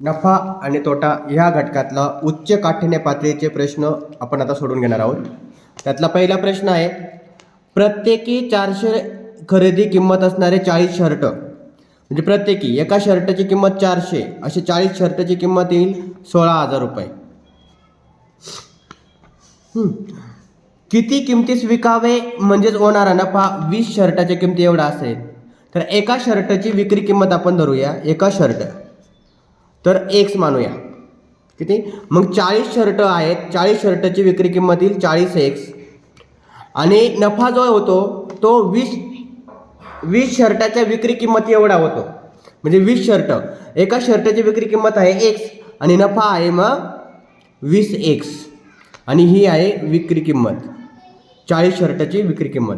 नफा आणि तोटा ह्या घटकातला उच्च काठिण्य पातळीचे प्रश्न आपण आता सोडून घेणार आहोत. त्यातला पहिला प्रश्न आहे प्रत्येकी चारशे खरेदी किंमत असणारे चाळीस शर्ट. म्हणजे प्रत्येकी एका शर्टची किंमत चारशे असे चाळीस शर्टची किंमत येईल सोळा हजार रुपये. किती किमतीस विकावे म्हणजेच होणारा नफा वीस शर्टाच्या किमती एवढा असेल. तर एका शर्टची विक्री किंमत आपण धरूया एका शर्ट. तर एक्स मानूया. किती? मग चाळीस शर्ट आहेत. चाळीस शर्टची विक्री किंमत येईल चाळीस एक्स आणि नफा जो होतो तो वीस वीस शर्टाच्या विक्री किंमत एवढा होतो. म्हणजे वीस शर्ट. एका शर्टाची विक्री किंमत आहे एक्स आणि नफा आहे मग वीस एक्स आणि ही आहे विक्री किंमत. चाळीस शर्टाची विक्री किंमत.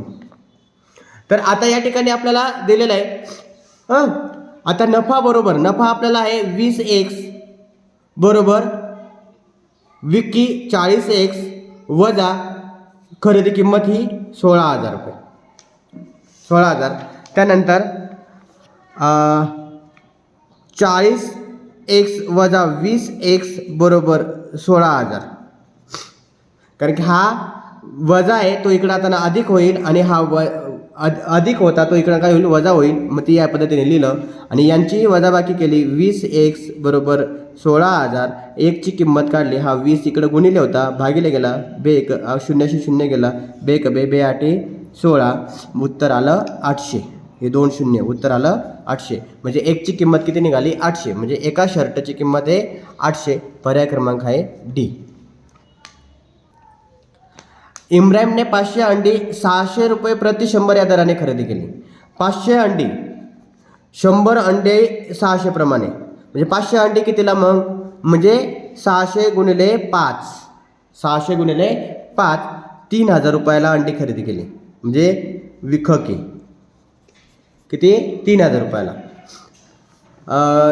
तर आता या ठिकाणी आपल्याला दिलेलं आहे. हां? आता नफा बरोबर नफा आपल्याला आहे वीस एक्स बरोबर विक्की चाळीस एक्स वजा खरेदी किंमत ही सोळा हजार रुपये. सोळा हजार. त्यानंतर चाळीस एक्स वजा वीस एक्स बरोबर सोळा हजार. कारण की हा वजा आहे तो इकडं आता अधिक होईल आणि हा व अद अधिक होता तो इकडं काय होईल वजा होईल. मग ती या पद्धतीने लिहिलं. आणि यांची वजाबाकी केली. वीस एक्स बरोबर सोळा हजार. एकची किंमत काढली. हा वीस इकडं गुणिले होता. भागिले गेला. बे एक शून्याशी शून्य गेला. बे एक बे बे आठे सोळा. उत्तर आलं आठशे. हे दोन शून्य. उत्तर आलं आठशे. म्हणजे एकची किंमत किती निघाली? आठशे. म्हणजे एका शर्टची किंमत आहे आठशे. पर्याय क्रमांक आहे डी. इम्रॅमने पाचशे अंडी सहाशे रुपये प्रति शंभर या दराने खरेदी केली. पाचशे अंडी शंभर अंडे सहाशेप्रमाणे म्हणजे पाचशे अंडी कितीला मग? म्हणजे सहाशे गुणिले पाच. सहाशे गुणिले पाच तीन हजार रुपयाला अंडी खरेदी केली. म्हणजे विखकी. किती? तीन हजार रुपयाला.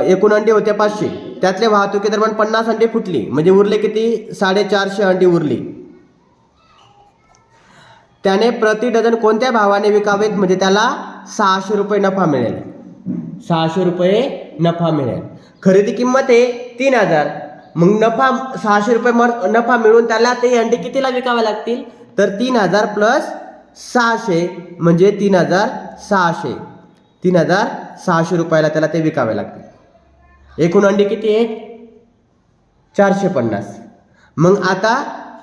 एकूण अंडी होते पाचशे. त्यातले वाहतुकी दरम्यान पन्नास अंडी फुटली. म्हणजे उरले किती? साडेचारशे अंडी उरली. त्याने प्रति डझन कोणत्या भावाने विकावेत? म्हणजे त्याला सहाशे रुपये नफा मिळेल. सहाशे रुपये नफा मिळेल. खरेदी किंमत आहे तीन हजार. मग नफा सहाशे रुपये नफा मिळून त्याला ते अंडे कितीला विकावे लागतील? तर तीन हजार प्लस सहाशे म्हणजे तीन हजार सहाशे. तीन हजार सहाशे रुपयाला त्याला ते विकावे लागतील. एकूण अंडी किती आहेत? चारशे पन्नास. मग आता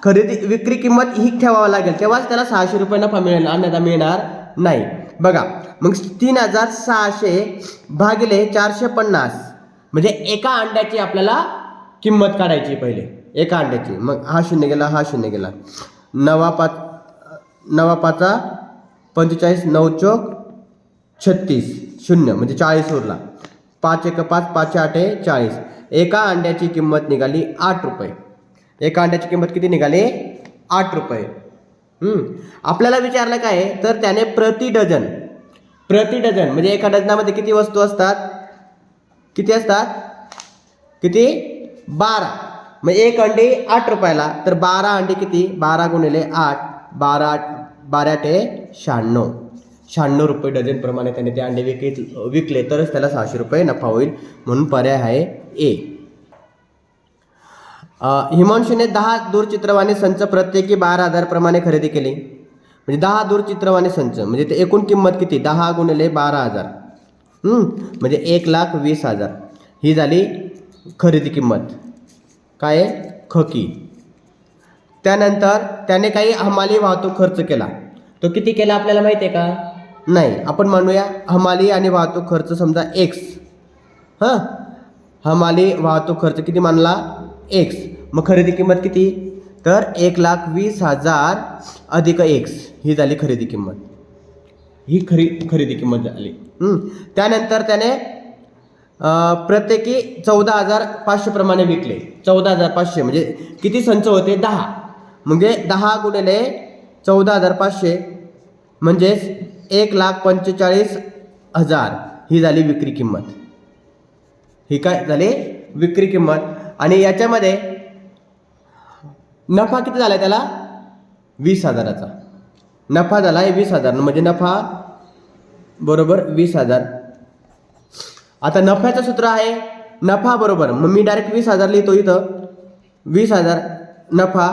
खरेदी विक्री किंमत ही ठेवावं लागेल. तेव्हाच त्याला सहाशे रुपये नफा मिळेल अन्यथा मिळणार नाही. बघा मग तीन हजार सहाशे भागिले चारशे पन्नास. म्हणजे एका अंड्याची आपल्याला किंमत काढायची पहिले. एका अंड्याची. मग हा शून्य गेला हा शून्य गेला. नवा पाच नवा पाचा पंचेचाळीस नऊ चौक छत्तीस. शून्य म्हणजे चाळीस उरला. पाच एक पाच पाच आठे चाळीस. एका अंड्याची किंमत निघाली आठ रुपये. एका अंड्याची किंमत किती निघाली? आठ रुपये. आपल्याला विचारलं काय? तर त्याने प्रति डझन प्रति डझन म्हणजे एका डझनामध्ये किती वस्तू असतात? किती असतात? किती? बारा. मग एक अंडी आठ रुपयाला. तर बारा अंडी किती? बारा गुणिले आठ. बारा आठ बारा ते शहाण्णव. शहाण्णव रुपये डझनप्रमाणे त्याने ते अंडे विकले विकले तरच त्याला सहाशे रुपये नफा होईल. म्हणून पर्याय आहे ए. हिमांशूने दहा दूरचित्रवाणी संच प्रत्येकी बारा हजारप्रमाणे खरेदी केली. म्हणजे दहा दूरचित्रवाणी संच. म्हणजे ते एकूण किंमत किती? दहा गुणिले बारा हजार. म्हणजे एक लाख वीस हजार. ही झाली खरेदी किंमत. काय खकी. त्यानंतर त्याने काही हमाली वाहतूक खर्च केला. तो किती केला आपल्याला माहिती आहे का? नाही. आपण म्हणूया हमाली आणि वाहतूक खर्च समजा एक्स हां? हमाली वाहतूक खर्च किती मानला? एक्स मग खरेदी किंमत किती? तर एक लाख वीस हजार अधिक एक्स ही झाली खरेदी किंमत. ही खरी खरेदी किंमत झाली. त्यानंतर त्याने प्रत्येकी चौदा हजार पाचशे प्रमाणे विकले. चौदा हजार पाचशे म्हणजे किती संच होते? दहा. म्हणजे दहा गुणिले चौदा हजार पाचशे म्हणजेच एक लाख पंचेचाळीस हजार ही झाली विक्री किंमत. ही काय झाली? विक्री किंमत. आणि याच्यामध्ये नफा किती झाला त्याला? वीस हजाराचा. नफा झाला आहे वीस हजार. म्हणजे नफा बरोबर वीस हजार. आता नफ्याचं सूत्र आहे नफा बरोबर. मग मी डायरेक्ट वीस हजार लिहितो इथं. वीस हजार नफा.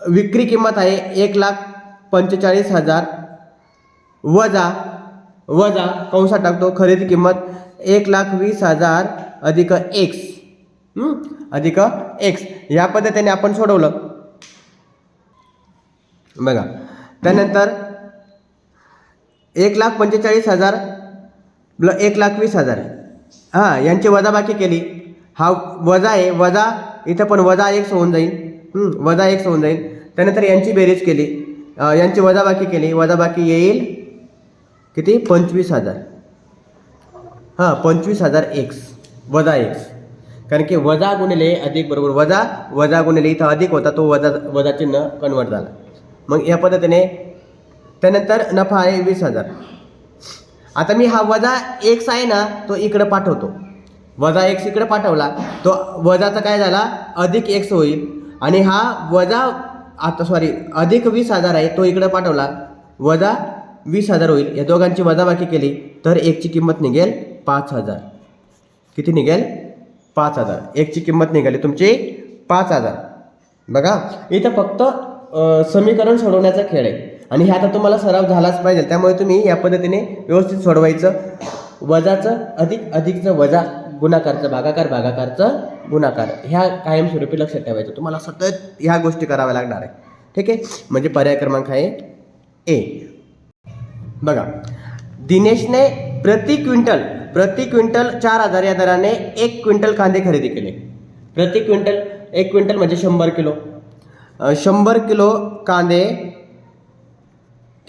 विक्री किंमत आहे एक लाख पंचेचाळीस हजार. वजा वजा कंसात टाकतो. खरेदी किंमत एक लाख वीस हजार अधिक एक्स अधिक एक्स या पद्धतीने आपण सोडवलं. बघा. त्यानंतर एक लाख पंचेचाळीस हजार प्ल एक लाख वीस हजार. हां यांची वजाबाकी केली. हा वजा आहे. वजा इथं पण वजा एक्स होऊन जाईल. वजा एक्स होऊन जाईल. त्यानंतर यांची बेरीज केली. यांची वजाबाकी केली. वजाबाकी येईल किती? पंचवीस हजार. हां पंचवीस हजार एक्स वजा एक्स कारण की वजा गुणिले अधिक बरोबर वजा वजा गुणिले इथं अधिक होता तो वजा वजा चिन्ह कन्वर्ट झाला. मग या पद्धतीने त्यानंतर नफा आहे वीस हजार. आता मी हा वजा एक्स आहे ना तो इकडे पाठवतो. वजा एक्स इकडे पाठवला तो वजाचा काय झाला? अधिक एक्स होईल. आणि हा वजा आता सॉरी अधिक वीस हजार आहे तो इकडे पाठवला. वजा वीस हजार होईल. या दोघांची वजाबाकी केली तर एकची किंमत निघेल पाच हजार. किती निघेल? पाच हजार. एकची किंमत निघाली तुमची पाच हजार. बघा इथं फक्त समीकरण सोडवण्याचा खेळ आहे. आणि हे आता तुम्हाला सराव झालाच पाहिजे. त्यामुळे तुम्ही या पद्धतीने व्यवस्थित सोडवायचं. वजाचं अधिक अधिकचं वजा गुणाकारचं भागाकार भागाकारचं गुणाकार. ह्या कायमस्वरूपी लक्षात ठेवायचं. तुम्हाला सतत ह्या गोष्टी कराव्या लागणार आहे. ठीक आहे? म्हणजे पर्याय क्रमांक आहे ए. बघा दिनेशने प्रति क्विंटल प्रति क्विंटल चार हजार या दराने एक क्विंटल कांदे खरेदी केले. प्रति क्विंटल एक क्विंटल म्हणजे शंभर किलो. शंभर किलो कांदे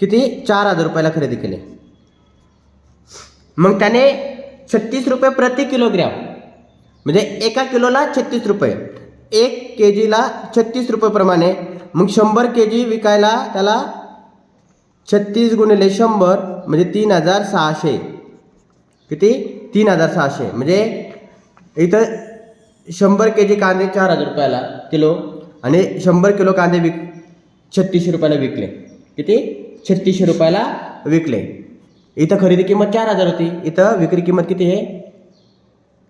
किती? चार हजार रुपयाला खरेदी केले. मग त्याने छत्तीस रुपये प्रति किलोग्रॅम म्हणजे एका किलोला छत्तीस रुपये एक के जीला छत्तीस रुपयेप्रमाणे मग शंभर के जी विकायला त्याला छत्तीस गुणिले शंभर म्हणजे तीन हजार सहाशे. किती? तीन हजार सहाशे. म्हणजे इथं शंभर के जी कांदे चार हजार रुपयाला किलो आणि शंभर किलो कांदे विक छत्तीसशे रुपयाला विकले. किती? छत्तीसशे रुपयाला विकले. इथं खरेदी किंमत चार हजार होती. इथं विक्री किंमत किती आहे?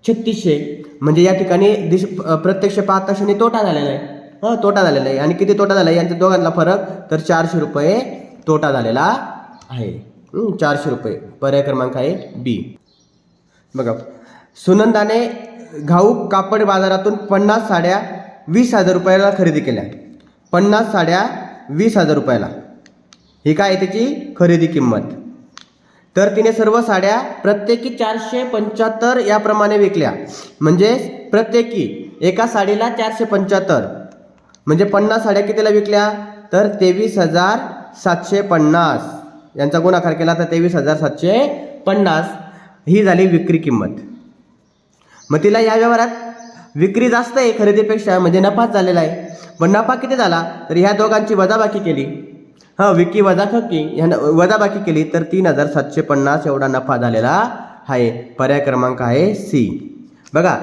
छत्तीसशे. म्हणजे या ठिकाणी दिश प्रत्यक्ष पाच तासांनी तोटा झालेला आहे. हां तोटा झालेला आहे. आणि किती तोटा झाला आहे? यांच्या दोघांना फरक तर चारशे रुपये तोटा झालेला आहे. चारशे रुपये. पर्याय क्रमांक आहे बी. बघा. सुनंदाने घाऊक कापड बाजारातून पन्नास साड्या वीस हजार रुपयाला खरेदी केल्या. पन्नास साड्या वीस हजार रुपयाला. ही काय आहे त्याची? खरेदी किंमत. तर तिने सर्व साड्या प्रत्येकी चारशे पंच्याहत्तर याप्रमाणे विकल्या. म्हणजे प्रत्येकी एका साडीला चारशे पंच्याहत्तर. म्हणजे पन्नास साड्या कितीला विकल्या? तर तेवीस हजार सातशे पन्नास. यांचा गुणाकार केला तर तेवीस हजार सातशे पन्नास. ही झाली विक्री किंमत. मग तिला या व्यवहारात विक्री जास्त आहे खरेदीपेक्षा म्हणजे नफाच झालेला आहे. पण नफा किती झाला? तर ह्या दोघांची वजाबाकी केली. हां विकी वजा खकी ह्या वजाबाकी केली तर तीन हजार सातशे पन्नास एवढा नफा झालेला आहे. पर्याय क्रमांक आहे सी. बघा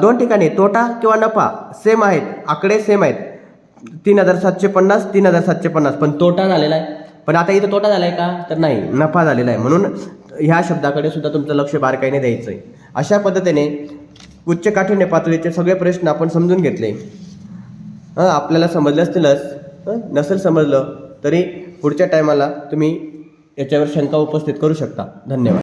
दोन ठिकाणी तोटा किंवा नफा सेम आहेत आकडे सेम आहेत. तीन हजार सातशे पन्नास तीन हजार सातशे पन्नास पण तोटा झालेला आहे. पण आता इथं तोटा झाला आहे का? तर नाही नफा झालेला आहे. म्हणून ह्या शब्दाकडे सुद्धा तुमचं लक्ष बारकाईने द्यायचं आहे अशा पद्धतीने उच्च काठिण्य पातळीचे सगळे प्रश्न आपण समजून घेतले. हां आपल्याला समजले असतीलच नसेल समजलं तरी पुढच्या टायमाला तुम्ही याच्यावर शंका उपस्थित करू शकता. धन्यवाद.